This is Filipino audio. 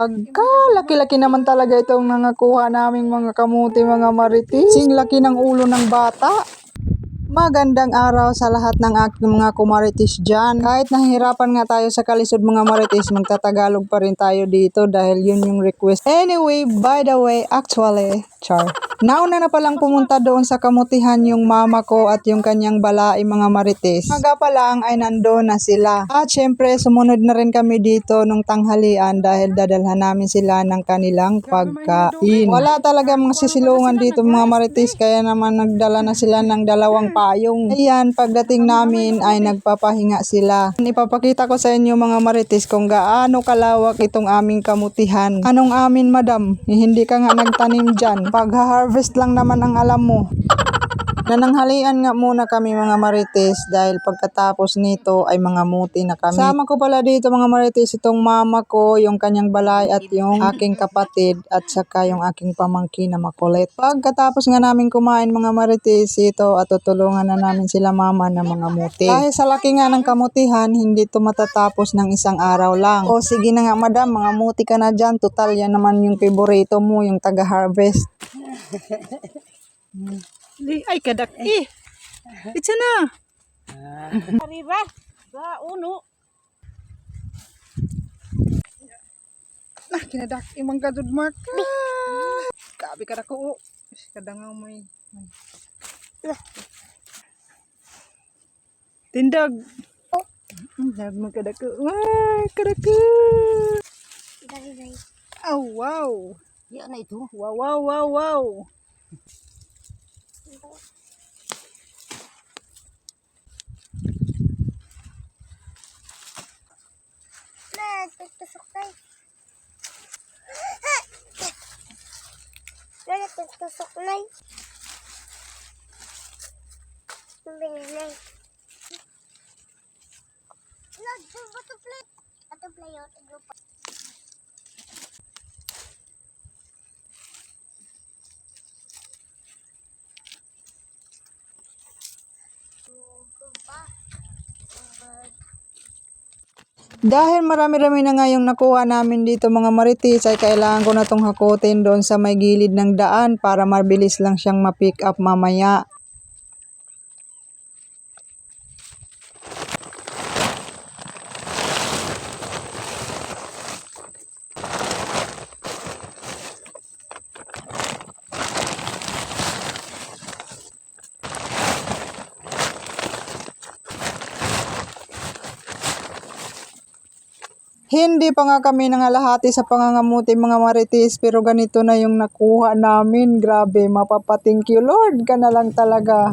Pagka laki-laki naman talaga itong nangakuha naming mga kamuti mga maritis. Sing laki ng ulo ng bata. Magandang araw sa lahat ng aking mga kumaritis dyan. Kahit nahihirapan nga tayo sa kalisod mga maritis, magtatagalog pa rin tayo dito dahil yun yung request. Anyway, by the way, actually, char. Nauna na palang pumunta doon sa kamutihan yung mama ko at yung kanyang balai mga marites. Maga pa lang ay nandoon na sila. At syempre, sumunod na rin kami dito nung tanghalian dahil dadalhan namin sila ng kanilang pagkain. Wala talaga mga sisilungan dito mga marites kaya naman nagdala na sila ng dalawang payong. Ayan, pagdating namin ay nagpapahinga sila. Ipapakita ko sa inyo mga marites kung gaano kalawak itong aming kamutihan. Anong amin madam? Eh, Hindi ka nga nagtanim dyan. Pag-harvest lang naman ang alam mo. Nananghalian nga muna kami mga marites dahil pagkatapos nito ay mga muti na kami. Sama ko pala dito mga marites itong mama ko, yung kanyang balay at yung aking kapatid at saka yung aking pamangkin na makulit. Pagkatapos nga namin kumain mga marites ito at tutulungan na namin sila mama ng mga muti. Dahil sa laki nga ng kamutihan, hindi to matatapos ng isang araw lang. O sige na nga madam, mga muti ka na dyan. Total yan naman yung favorito mo, yung taga-harvest. Li, ay kadak eh. Itsa na. Arriba, sa uno. Nah, kinadak imang gadud mark. Ah, Kabi ka ko. Kadangaw may. Tindag. Dag mo kada ko. Ay, kada ko. Oh, wow. Yan na ito. Wow, wow, wow, wow. Na, tutusok tayo. Wala tutusok na. Binilay. Lord, yung butterfly. Butterfly yun. Tiglo pa. Dahil marami-rami na nga yung nakuha namin dito mga maritis ay kailangan ko na tong hakutin doon sa may gilid ng daan para mabilis lang siyang ma-pick up mamaya. Hindi pa nga kami nangalahati sa pangangamuti mga maritis pero ganito na yung nakuha namin. Grabe, mapapating you Lord ka na lang talaga.